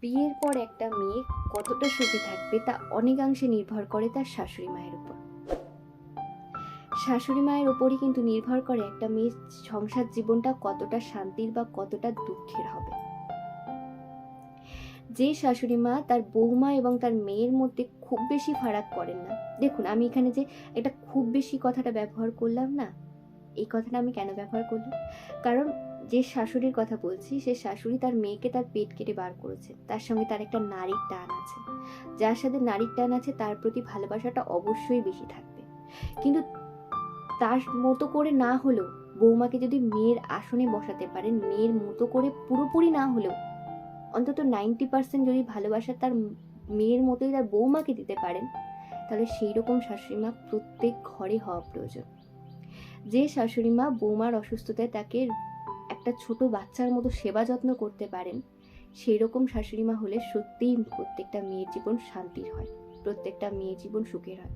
বিয়ের পর একটা মেয়ে কতটা সুখে থাকবে তা অনেকাংশে নির্ভর করে তার শাশুড়ি মায়ের উপর। শাশুড়ি মায়ের উপরই কিন্তু নির্ভর করে একটা মেয়ের সংসার জীবনটা কতটা শান্তির বা কতটা দুঃখের হবে। যে শাশুড়ি মা তার বৌমা এবং তার মেয়ের মধ্যে খুব বেশি ফারাক করেন না। দেখুন, আমি এখানে যে এটা খুব বেশি কথাটা ব্যবহার করলাম না, এই কথাটা আমি কেন ব্যবহার করলাম? কারণ যে শাশুড়ির কথা বলছি, সে শাশুড়ি তার মেয়েকে তার পেট কেটে বার করেছে। তার সঙ্গে তার একটা নারীর টান আছে। যার সাথে নারীর টান আছে, তার প্রতি ভালোবাসাটা অবশ্যই বেশি থাকবে। কিন্তু তার মতো করে না হলেও, বৌমাকে যদি মেয়ের আসনে বসাতে পারেন, মেয়ের মতো করে পুরোপুরি না হলেও, অন্তত নাইনটি পার্সেন্ট যদি ভালোবাসা তার মেয়ের মতোই তার বৌমাকে দিতে পারেন, তাহলে সেই রকম শাশুড়ি মা প্রত্যেক ঘরে হওয়া প্রয়োজন। যে শাশুড়ি মা বৌমার অসুস্থতায় তাকে একটা ছোট বাচ্চার মতো সেবা যত্ন করতে পারেন। সেই রকম শাশুড়ি মা হলে সত্যিই প্রত্যেকটা মেয়ের জীবন শান্তির হয়, প্রত্যেকটা মেয়ের জীবন সুখের হয়।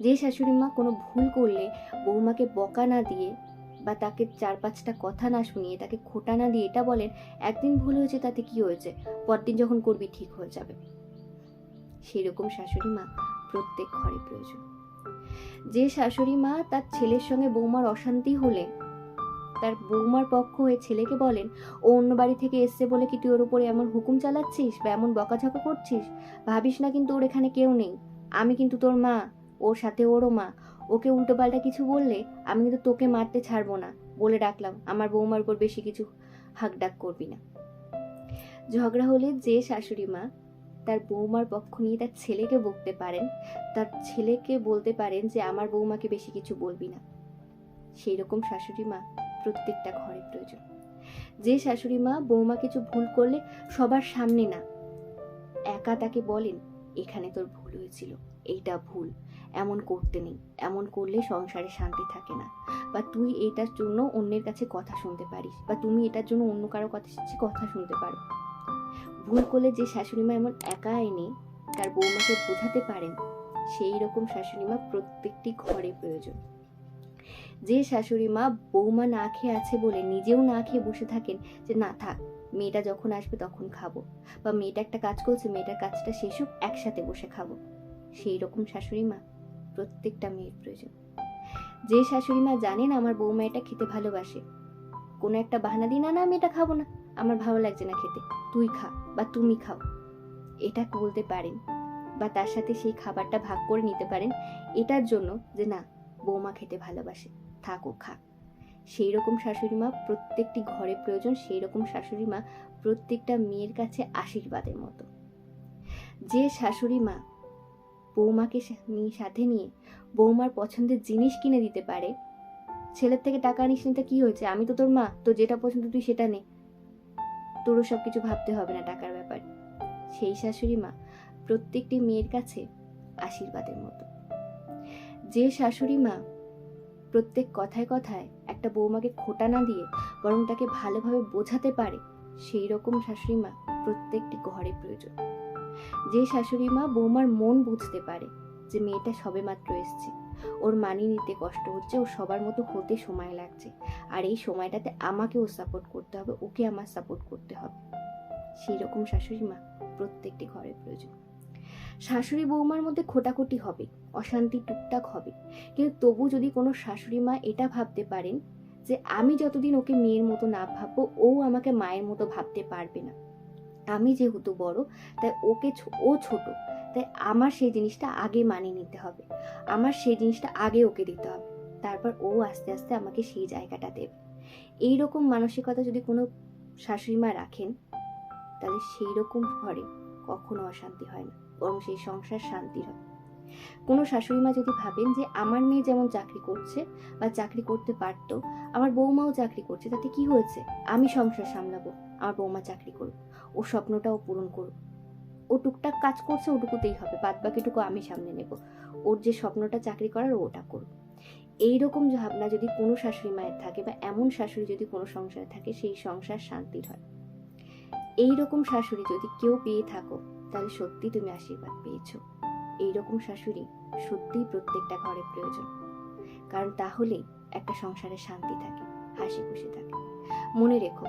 যে শাশুড়ি মা কোনো ভুল করলে বৌমাকে বকা না দিয়ে বা তাকে চার পাঁচটা কথা না শুনিয়ে তাকে খোটা না দিয়ে এটা বলেন, একদিন ভুল হয়েছে তাতে কি হয়েছে? পরদিন যখন করবি ঠিক হয়ে যাবে। সেই রকম শাশুড়ি মা প্রত্যেক ঘরে প্রয়োজন। যে শাশুড়ি মা তার ছেলের সঙ্গে বৌমার অশান্তি হলে তার বৌমার পক্ষ হয়ে ছেলেকে বলেন, ও অন্য বাড়ি থেকে এসছে বলে কি তুই ওর উপরে এমন হুকুম চালাচ্ছিস বা এমন বকাঝকা করছিস? ভাবিস না কিন্তু ওর এখানে কেউ নেই। আমি কিন্তু তোর মা, ওর সাথে ওরও মা। ওকে উল্টোপাল্টা কিছু বললে আমি কিন্তু তোকে মারতে ছাড়বো না। বলে ডাকলাম, আমার বৌমার উপর বেশি কিছু হাক ডাক করবি না। ঝগড়া হলে যে শাশুড়ি মা তার বৌমার পক্ষ নিয়ে তার ছেলেকে বকতে পারেন, তার ছেলেকে বলতে পারেন যে, আমার বৌমাকে বেশি কিছু বলবি না। সেই রকম শাশুড়ি মা প্রত্যেকটা ঘরে প্রয়োজন। যে শাশুড়ি মা বৌমা কিছু ভুল করলে সবার সামনে না, একা তাকে বলেন, এখানে তোর ভুল হয়েছিল, এইটা ভুল, এমন করতে নেই, এমন করলে সংসারে শান্তি থাকে না। বা তুই এটার জন্য অন্যের কাছে কথা শুনতে পারিস, বা তুমি এটার জন্য অন্য কারও কাছে কথা শুনতে পারো ভুল করলে যে শাশুড়ি মা এমন একা এনে তার বৌমাকে বোঝাতে পারেন, সেই রকম শাশুড়ি মা প্রত্যেকটি ঘরে প্রয়োজন। যে শাশুড়ি মা বৌমা না খেয়ে আছে বলে নিজেও না খেয়ে বসে থাকেন যে, না, থাক, মেয়েটা যখন আসবে তখন খাব। বা, মেয়েটা একটা কাজ করছে, মেয়েটার কাজটা শেষ হোক, একসাথে বসে খাব। সেই রকম শাশুড়ি মা প্রত্যেকটা মেয়ের প্রয়োজন। যে শাশুড়ি মা জানেন আমার বৌমা এটা খেতে ভালোবাসে, কোনো একটা বাহানা দিন না না, আমি এটা খাব না, আমার ভালো লাগছে না খেতে, তুই খা বা, তুমি খাও। এটা বলতে পারেন বা, তার সাথে সেই খাবারটা ভাগ করে নিতে পারেন, এটার জন্য যে, না, বৌমা খেতে ভালোবাসে। থাকো খা সেই রকম শাশুড়ি মা প্রত্যেকটি ঘরে প্রয়োজন সেই রকম শাশুড়ি মা প্রত্যেকটা মেয়ের কাছে আশীর্বাদের মতো। যে শাশুড়ি মা বৌমাকে সাথে নিয়ে বৌমার পছন্দের জিনিস কিনে দিতে পারে, ছেলের থেকে টাকা আনিস নিতে কি হয়েছে? আমি তো তোর মা তো যেটা পছন্দ তুই সেটা নে। তোরও সব কিছু ভাবতে হবে না টাকার ব্যাপারে। সেই শাশুড়ি মা প্রত্যেকটি মেয়ের কাছে আশীর্বাদের মতো। যে শাশুড়ি মা প্রত্যেক কথায় কথায় একটা বৌমাকে খোটা না দিয়ে বরং তাকে ভালোভাবে বোঝাতে পারে, সেই রকম শাশুড়ি মা প্রত্যেকটি ঘরে প্রয়োজন। যে শাশুড়ি মা বৌমার মন বুঝতে পারে যে মেয়েটা সবে মাত্র এসছে, ওর মানিয়ে নিতে কষ্ট হচ্ছে ও সবার মতো হতে সময় লাগছে, আর এই সময়টাতে আমাকেও সাপোর্ট করতে হবে, ওকে আমার সাপোর্ট করতে হবে। সেই রকম শাশুড়ি মা প্রত্যেকটি ঘরে প্রয়োজন। শাশুড়ি বৌমার মধ্যে খোটাখুটি হবে, অশান্তি টুকটাক হবে। কিন্তু তবু যদি কোনো শাশুড়ি মা এটা ভাবতে পারেন যে আমি যতদিন ওকে মেয়ের মতো না ভাববো, ও আমাকে মায়ের মতো ভাবতে পারবে না। আমি যেহেতু বড়, তাই ওকে ও ছোট, তাই আমার সেই জিনিসটা আগে মানিয়ে নিতে হবে। আমার সেই জিনিসটা আগে ওকে দিতে হবে। তারপর ও আস্তে আস্তে আমাকে সেই জায়গাটা দেবে। এই রকম মানসিকতা যদি কোনো শাশুড়ি মা রাখেন, তাহলে সেই রকম ঘরে কখনো অশান্তি হয় না। বরং সেই সংসার শান্তির হয়। কোনো শাশুড়ি মা যদি ভাবেন যে আমার মেয়ে যেমন চাকরি করছে বা চাকরি করতে পারতো, আমার বৌমাও চাকরি করছে, তাতে কি হয়েছে? আমি সংসার সামলাবো, আমার বৌমা চাকরি করুক, ও স্বপ্নটাও পূরণ করুক। ও টুকটাক কাজ করছে, ওটুকুতেই হবে বাদ বাকিটুকু আমি সামনে নেব। ওর যে স্বপ্নটা চাকরি করার ওটা করুক। এই এইরকম ভাবনা যদি কোনো শাশুড়ি মায়ের থাকে বা এমন শাশুড়ি যদি কোনো সংসারে থাকে, সেই সংসার শান্তির হয়। এইরকম শাশুড়ি যদি কেউ পেয়ে থাকো তাহলে সত্যি তুমি আশীর্বাদ পেয়েছ। এইরকম শাশুড়ি সত্যিই প্রত্যেকটা ঘরে প্রয়োজন। কারণ তাহলেই একটা সংসারে শান্তি থাকে, হাসি খুশি থাকে। মনে রেখো,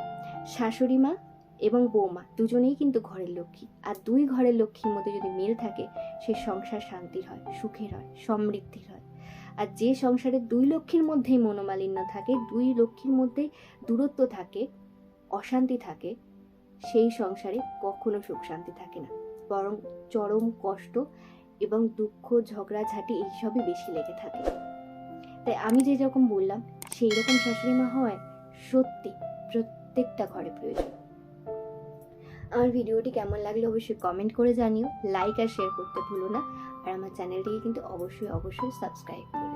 শাশুড়ি মা এবং বৌমা দুজনেই কিন্তু ঘরের লক্ষ্মী। আর দুই ঘরের লক্ষ্মীর মধ্যে যদি মিল থাকে, সে সংসার শান্তির হয়, সুখের হয়, সমৃদ্ধির হয়। আর যে সংসারে দুই লক্ষ্মীর মধ্যেই মনোমালিন্য থাকে, দুই লক্ষ্মীর মধ্যেই দূরত্ব থাকে, অশান্তি থাকে, সেই সংসারে কখনো সুখ শান্তি থাকে না। বরং চরম কষ্ট এবং দুঃখ ঝগড়াঝাটি এইসবই বেশি লেগে থাকে। তাই আমি যে রকম বললাম, সেই রকম শাশুড়ি মা হয় সত্যি প্রত্যেকটা ঘরে প্রয়োজন। আমার ভিডিওটি কেমন লাগল অবশ্যই কমেন্ট করে জানিও। লাইক আর শেয়ার করতে ভুলো না। আর আমার চ্যানেলটিকে কিন্তু অবশ্যই অবশ্যই সাবস্ক্রাইব করো।